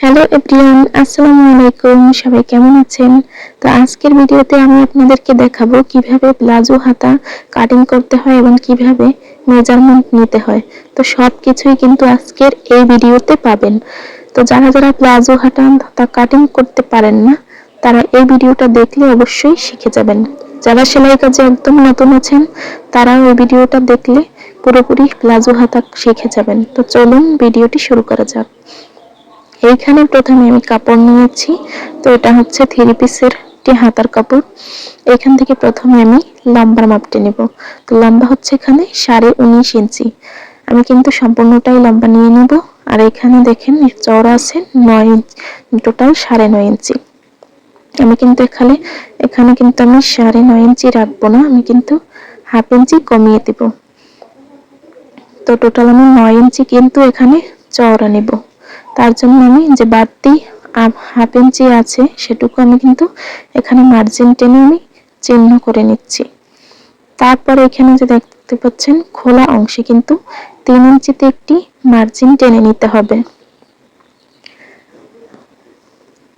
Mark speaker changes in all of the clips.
Speaker 1: Hello everyone আসসালামু আলাইকুম সবাই কেমন আছেন? তো আজকের ভিডিওতে আমি আপনাদেরকে দেখাবো কীভাবে প্লাজো হাতা কাটিং করতে হয় এবং কীভাবে মেজারমেন্ট নিতে হয়। তো সব কিছুই কিন্তু আজকের এই ভিডিওতে পাবেন। তো যারা যারা প্লাজো হাতা তা কাটিং করতে পারেন না, তারা এই ভিডিওটা দেখলে অবশ্যই শিখে যাবেন। যারা সেলাই কাজে একদম নতুন আছেন তারা ওই ভিডিওটা দেখলে পুরোপুরি প্লাজো হাতা শিখে যাবেন। তো চলুন ভিডিওটি শুরু করা যাক। এইখানে প্রথমে আমি কাপড় নিয়েছি। তো এটা হচ্ছে থ্রি পিসের একটি হাতার কাপড়। এখান থেকে প্রথমে আমি লম্বার মাপটি নেব। তো লম্বা হচ্ছে এখানে সাড়ে উনিশ ইঞ্চি। আমি কিন্তু সম্পূর্ণটাই লম্বা নিয়ে নেব। আর এখানে দেখেন চওড়া আছে নয় টোটাল সাড়ে নয় ইঞ্চি। আমি কিন্তু এখানে এখানে কিন্তু আমি সাড়ে নয় ইঞ্চি রাখব না। আমি কিন্তু হাফ ইঞ্চি কমিয়ে দিব। তো টোটাল আমি নয় ইঞ্চি কিন্তু এখানে চওড়া নেব। তার জন্য আমি যে বাড়তি হাফ ইঞ্চি আছে, সেটুকু আমি কিন্তু এখানে মার্জিন টেনে আমি চিহ্ন করে নিচ্ছি। তারপরে এখানে যে দেখতে পাচ্ছেন, খোলা অংশে কিন্তু তিন ইঞ্চিতে একটি মার্জিন টেনে নিতে হবে।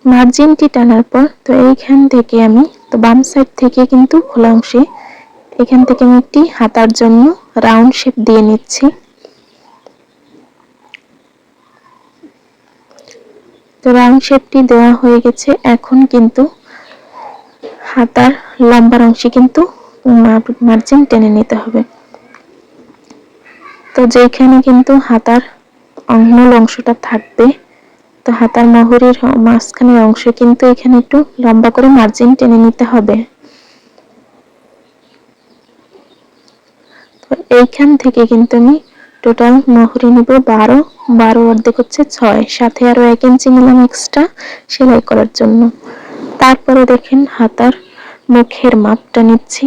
Speaker 1: মার্জিনটি টানার পর তো এইখান থেকে আমি, তো বাম সাইড থেকে কিন্তু খোলা অংশে, এখান থেকে আমি একটি হাতার জন্য রাউন্ড শেপ দিয়ে নিচ্ছি। তো রাউন্ড শেপটি দেওয়া হয়ে গেছে এখন কিন্তু হাতার লম্বার অংশে কিন্তু মার্জিন টেনে নিতে হবে। তো যেখানে কিন্তু হাতার মূল অংশটা থাকবে, তো হাতার মহরির মাঝখানের অংশ কিন্তু এখানে একটু লম্বা করে মার্জিন টেনে নিতে হবে। তো এইখান থেকে কিন্তু আমি টোটাল মহরি নিব বারো। বারো অর্ধেক হচ্ছে ছয়। সাথে আরও এক ইঞ্চি নিলাম এক্সট্রা সেলাই করার জন্য। তারপরে দেখেন হাতার মুখের মাপটা নিচ্ছি।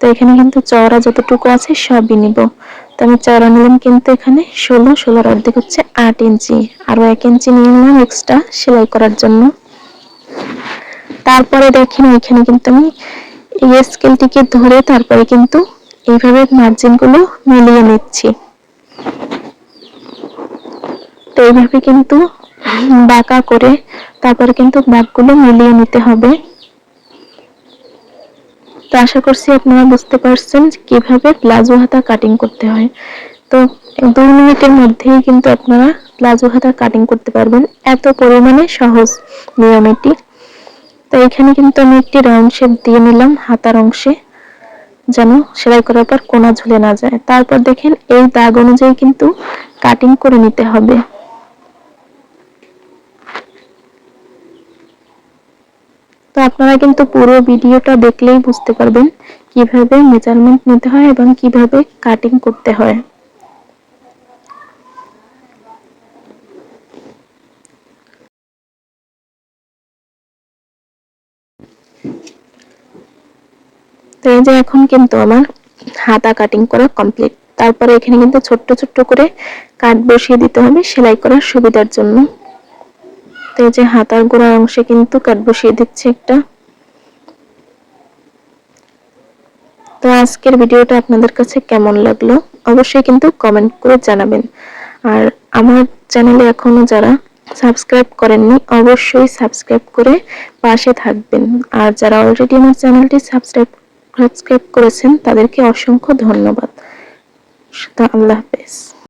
Speaker 1: তো এখানে কিন্তু চওড়া যতটুকু আছে সবই নিব। তো আমি চওড়া নিলাম কিন্তু এখানে ষোলো। ষোলোর অর্ধেক হচ্ছে আট ইঞ্চি। আরও এক ইঞ্চি নিয়ে নিলাম এক্সট্রা সেলাই করার জন্য। তারপরে দেখেন এখানে কিন্তু আমি এই স্কেলটিকে ধরে তারপরে কিন্তু এইভাবে মার্জিনগুলো মিলিয়ে নিচ্ছি। তো এইভাবে কিন্তু বাঁকা করে তারপরে কিন্তু দাগগুলো মিলিয়ে নিতে হবে। তো আশা করছি আপনারা বুঝতে পারছেন কীভাবে প্লাজো হাতা কাটিং করতে হয়। তো দুই মিনিটের মধ্যেই কিন্তু আপনারা প্লাজো হাতা কাটিং করতে পারবেন। এত পরিমাণে সহজ নিয়ম এটি। তো এখানে কিন্তু আমি একটি রাউন্ড শেপ দিয়ে নিলাম হাতার অংশে, যেন সেলাই করার পর কোনা ঝুলে না যায়। তারপর দেখেন এই দাগ অনুযায়ী কিন্তু কাটিং করে নিতে হবে। আপনারা কিন্তু পুরো ভিডিওটা দেখলেই বুঝতে পারবেন কীভাবে মেজারমেন্ট নিতে হয় এবং কীভাবে কাটিং করতে হয়। এই যে এখন কিন্তু আমার হাতা কাটিং করা কমপ্লিট তারপরে এখানে কিন্তু ছোট্ট ছোট্ট করে কাট বসিয়ে দিতে হবে, সেলাই করার সুবিধার জন্য। তো যে হাতার গোড়ার অংশে কিন্তু কাট বসিয়ে দিচ্ছি একটা। তো আজকের ভিডিওটা আপনাদের কাছে কেমন লাগল অবশ্যই কিন্তু কমেন্ট করে জানাবেন। আর আমার চ্যানেলে এখনও যারা সাবস্ক্রাইব করেননি, অবশ্যই সাবস্ক্রাইব করে পাশে থাকবেন। আর যারা অলরেডি আমার চ্যানেলটি সাবস্ক্রাইব সাবস্ক্রাইব করেছেন, তাদেরকে অসংখ্য ধন্যবাদ। আল্লাহ হাফেজ।